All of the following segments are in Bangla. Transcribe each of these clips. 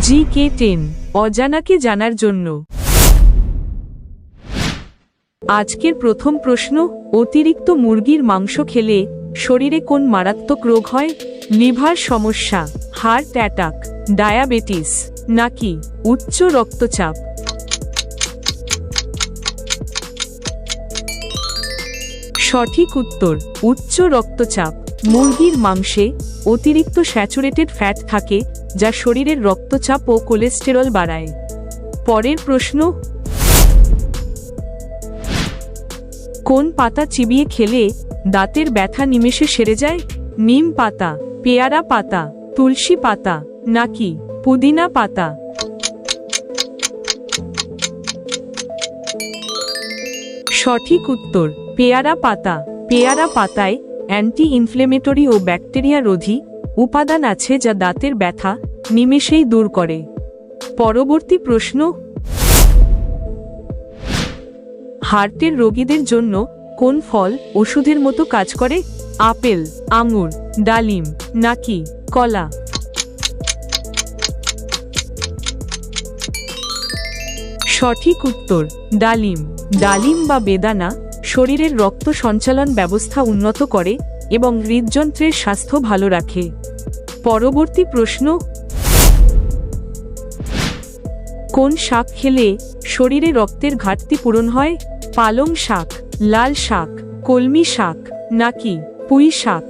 জি কে টেন, অজানাকে জানার জন্য। আজকের প্রথম প্রশ্ন, অতিরিক্ত মুরগির মাংস খেলে শরীরে কোন মারাত্মক রোগ হয়? লিভার সমস্যা, হার্ট অ্যাটাক, ডায়াবেটিস, নাকি উচ্চ রক্তচাপ? সঠিক উত্তর, উচ্চ রক্তচাপ, মুরগির মাংসে অতিরিক্ত স্যাচুরেটেড ফ্যাট থাকে, যা শরীরের রক্তচাপ ও কোলেস্টেরল বাড়ায়। পরের প্রশ্ন, কোন পাতা চিবিয়ে খেলে দাঁতের ব্যথা নিমেষে সেরে যায়? নিম পাতা, পেয়ারা পাতা, তুলসী পাতা, নাকি পুদিনা পাতা? সঠিক উত্তর, পেয়ারা পাতা। পেয়ারা পাতায় অ্যান্টি ইনফ্লেমেটরি ও ব্যাকটেরিয়া রোধী উপাদান আছে যা দাঁতের ব্যথা নিমেষেই দূর করে। পরবর্তী প্রশ্ন, হার্টের রোগীদের জন্য কোন ফল ওষুধের মতো কাজ করে? আপেল, আঙুর, ডালিম, নাকি কলা? সঠিক উত্তর, ডালিম। ডালিম বা বেদানা শরীরের রক্ত সঞ্চালন ব্যবস্থা উন্নত করে এবং হৃদযন্ত্রের স্বাস্থ্য ভালো রাখে। পরবর্তী প্রশ্ন, কোন শাক খেলে শরীরে রক্তের ঘাটতি পূরণ হয়? পালং শাক, লাল শাক, কলমি শাক, নাকি পুঁই শাক?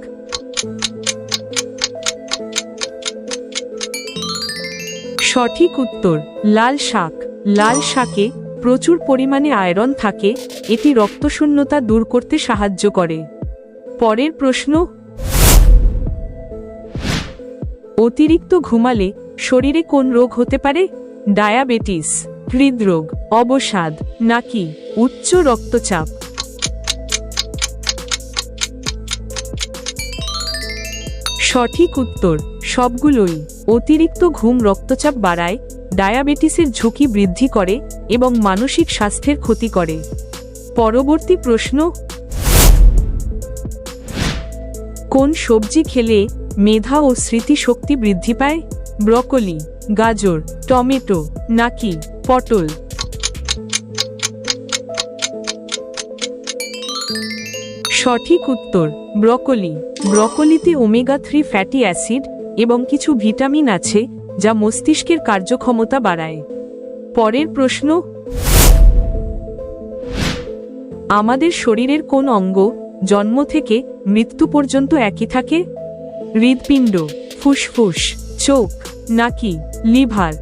সঠিক উত্তর, লাল শাক। লাল শাকে প্রচুর পরিমাণে আয়রন থাকে এটি রক্তশূন্যতা দূর করতে সাহায্য করে। পরের প্রশ্ন, অতিরিক্ত ঘুমালে শরীরে কোন রোগ হতে পারে? ডায়াবেটিস, হৃদরোগ, অবসাদ, নাকি উচ্চ রক্তচাপ? সঠিক উত্তর, সবগুলোই অতিরিক্ত ঘুম রক্তচাপ বাড়ায়, ডায়াবেটিসের ঝুঁকি বৃদ্ধি করে এবং মানসিক স্বাস্থ্যের ক্ষতি করে। পরবর্তী প্রশ্ন। কোন সবজি খেলে মেধা ও স্মৃতিশক্তি বৃদ্ধি পায়? ব্রকলি, গাজর, টমেটো, নাকি পটল? সঠিক উত্তর, ব্রকলি। ব্রকলিতে ওমেগা থ্রি ফ্যাটি অ্যাসিড এবং কিছু ভিটামিন আছে, যা মস্তিষ্কের কার্যক্ষমতা বাড়ায়। পরের প্রশ্ন আমাদের শরীরের কোন অঙ্গ জন্ম থেকে মৃত্যু পর্যন্ত একই থাকে? হৃদপিণ্ড ফুসফুস, চোখ, নাকি লিভার?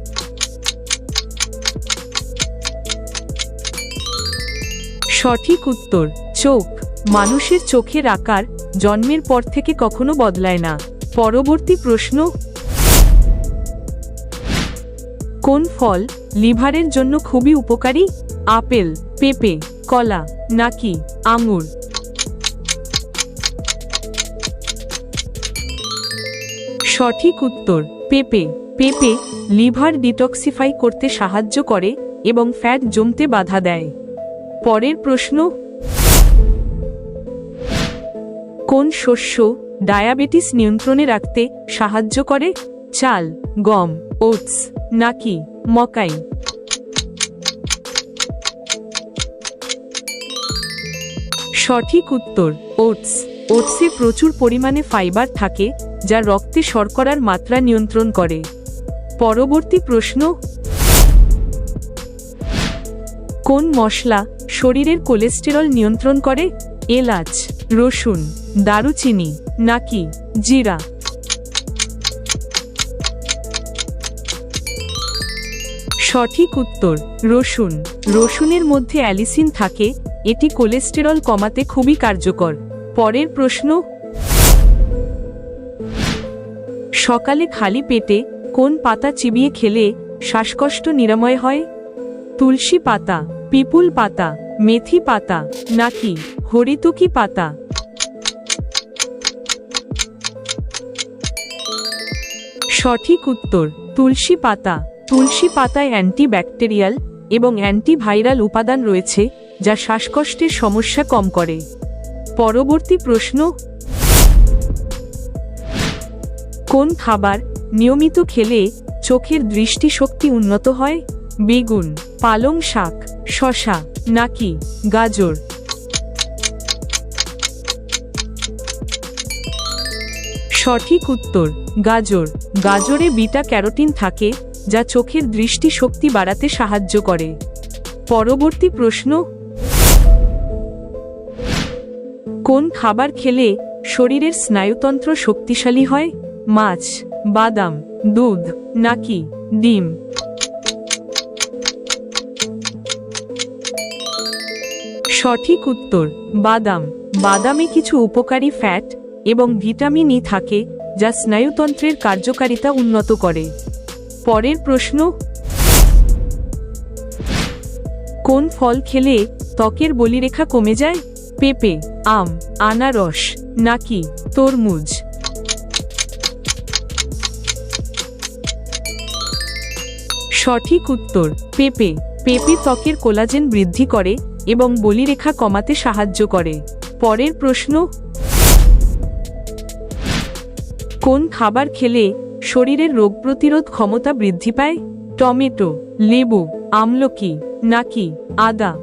সঠিক উত্তর, চোখ। মানুষের চোখের আকার জন্মের পর থেকে কখনো বদলায় না। পরবর্তী প্রশ্ন, কোন ফল লিভারের জন্য খুবই উপকারী? আপেল, পেঁপে, কলা। নাকি আঙুর? সঠিক উত্তর, পেঁপে। পেঁপে লিভার ডিটক্সিফাই করতে সাহায্য করে এবং ফ্যাট জমতে বাধা দেয়। পরের প্রশ্ন, কোন শস্য ডায়াবেটিস নিয়ন্ত্রণে রাখতে সাহায্য করে? চাল, গম, ওটস নাকি মকাই? সঠিক উত্তর, ওটস। ওটসে প্রচুর পরিমাণে ফাইবার থাকে, যা রক্তে শর্করার মাত্রা নিয়ন্ত্রণ করে। পরবর্তী প্রশ্ন। কোন মশলা শরীরের কোলেস্টেরল নিয়ন্ত্রণ করে? এলাচ, রসুন, দারুচিনি, নাকি জিরা? সঠিক উত্তর, রসুন। রসুনের মধ্যে অ্যালিসিন থাকে এটি কোলেস্টেরল কমাতে খুবই কার্যকর। পরের প্রশ্ন। সকালে খালি পেটে কোন পাতা চিবিয়ে খেলে শ্বাসকষ্ট নিরাময় হয়? তুলসী পাতা, পিপুল পাতা, মেথি পাতা, নাকি হরিতুকি পাতা? সঠিক উত্তর, তুলসী পাতা। তুলসী পাতায় অ্যান্টিব্যাকটেরিয়াল এবং অ্যান্টিভাইরাল উপাদান রয়েছে। যা শ্বাসকষ্টের সমস্যা কম করে। পরবর্তী প্রশ্ন, কোন খাবার নিয়মিত খেলে চোখের দৃষ্টিশক্তি উন্নত হয়? বেগুন, পালং শাক শশা নাকি গাজর? সঠিক উত্তর, গাজর। গাজরে বিটা ক্যারোটিন থাকে, যা চোখের দৃষ্টিশক্তি বাড়াতে সাহায্য করে। পরবর্তী প্রশ্ন কোন খাবার খেলে শরীরের স্নায়ুতন্ত্র শক্তিশালী হয়? মাছ, বাদাম, দুধ, নাকি ডিম? সঠিক উত্তর, বাদাম। বাদামে কিছু উপকারী ফ্যাট এবং ভিটামিনই থাকে যা স্নায়ুতন্ত্রের কার্যকারিতা উন্নত করে। পরের প্রশ্ন, কোন ফল খেলে ত্বকের বলিরেখা কমে যায়? পেঁপে আম, আনারস, নাকি তরমুজ? সঠিক উত্তর, পেঁপে। পেঁপে ত্বকের কোলাজেন বৃদ্ধি করে এবং বলিরেখা কমাতে সাহায্য করে। পরের প্রশ্ন, কোন খাবার খেলে শরীরের রোগ প্রতিরোধ ক্ষমতা বৃদ্ধি পায়? টমেটো, লেবু, আমলকি, নাকি আদা?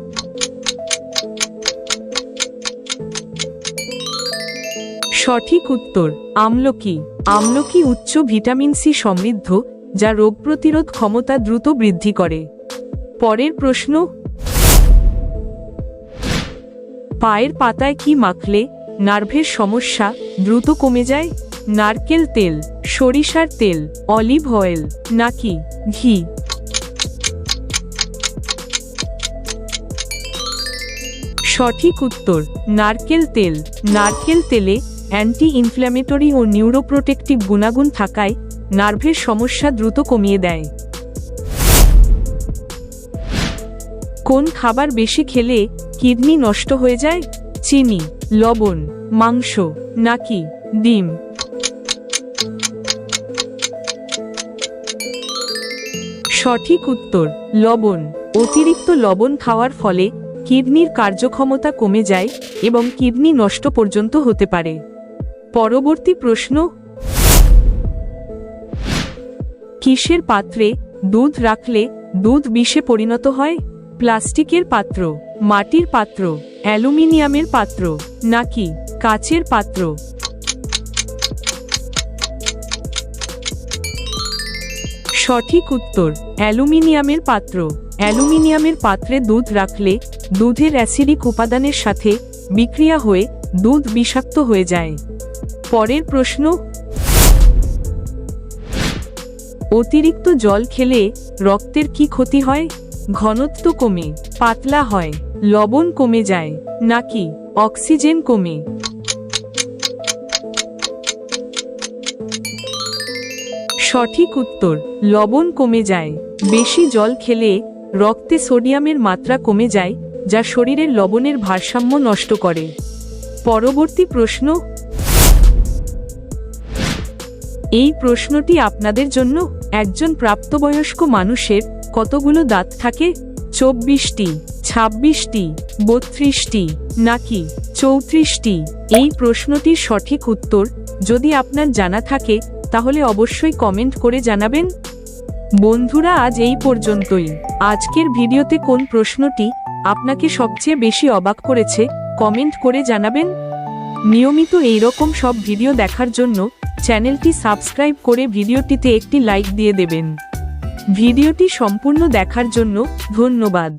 সঠিক উত্তর, আমলকি। আমলকি উচ্চ ভিটামিন সি সমৃদ্ধ, যা রোগ প্রতিরোধ ক্ষমতা দ্রুত বৃদ্ধি করে। পরের প্রশ্ন। পায়ের পাতায় কি মাখলে নার্ভের সমস্যা দ্রুত কমে যায়? নারকেল তেল, সরিষার তেল, অলিভ অয়েল, নাকি ঘি? সঠিক উত্তর, নারকেল তেল। নারকেল তেলে অ্যান্টি ইনফ্ল্যামেটরি ও নিউরোপ্রোটেক্টিভ গুণাগুণ থাকায় নার্ভের সমস্যা দ্রুত কমিয়ে দেয়। কোন খাবার বেশি খেলে কিডনি নষ্ট হয়ে যায়? চিনি, লবণ, মাংস, নাকি ডিম? সঠিক উত্তর, লবণ। অতিরিক্ত লবণ খাওয়ার ফলে কিডনির কার্যক্ষমতা কমে যায় এবং কিডনি নষ্ট পর্যন্ত হতে পারে। পরবর্তী প্রশ্ন। কিসের পাত্রে দুধ রাখলে দুধ বিষে পরিণত হয়? প্লাস্টিকের পাত্র, মাটির পাত্র, অ্যালুমিনিয়ামের পাত্র, নাকি কাচের পাত্র? সঠিক উত্তর, অ্যালুমিনিয়ামের পাত্র। অ্যালুমিনিয়ামের পাত্রে দুধ রাখলে দুধের অ্যাসিডিক উপাদানের সাথে বিক্রিয়া হয়ে দুধ বিষাক্ত হয়ে যায়। পরের প্রশ্ন। অতিরিক্ত জল খেলে রক্তের কি ক্ষতি হয়? ঘনত্ব কমে, পাতলা হয়, লবণ কমে যায়, নাকি অক্সিজেন কমে? সঠিক উত্তর, লবণ কমে যায়, বেশি জল খেলে রক্তে সোডিয়ামের মাত্রা কমে যায়, যা শরীরের লবণের ভারসাম্য নষ্ট করে। পরবর্তী প্রশ্ন। এই প্রশ্নটি আপনাদের জন্য একজন প্রাপ্তবয়স্ক মানুষের কতগুলো দাঁত থাকে? চব্বিশটি, ছাব্বিশটি, বত্রিশটি, নাকি চৌত্রিশটি? এই প্রশ্নটির সঠিক উত্তর যদি আপনার জানা থাকে, তাহলে অবশ্যই কমেন্ট করে জানাবেন। বন্ধুরা, আজ এই পর্যন্তই। আজকের ভিডিওতে কোন প্রশ্নটি আপনাকে সবচেয়ে বেশি অবাক করেছে, কমেন্ট করে জানাবেন। নিয়মিত এই রকম সব ভিডিও দেখার জন্য চ্যানেলটি সাবস্ক্রাইব করে ভিডিওটিতে একটি লাইক দিয়ে দেবেন। ভিডিওটি সম্পূর্ণ দেখার জন্য ধন্যবাদ।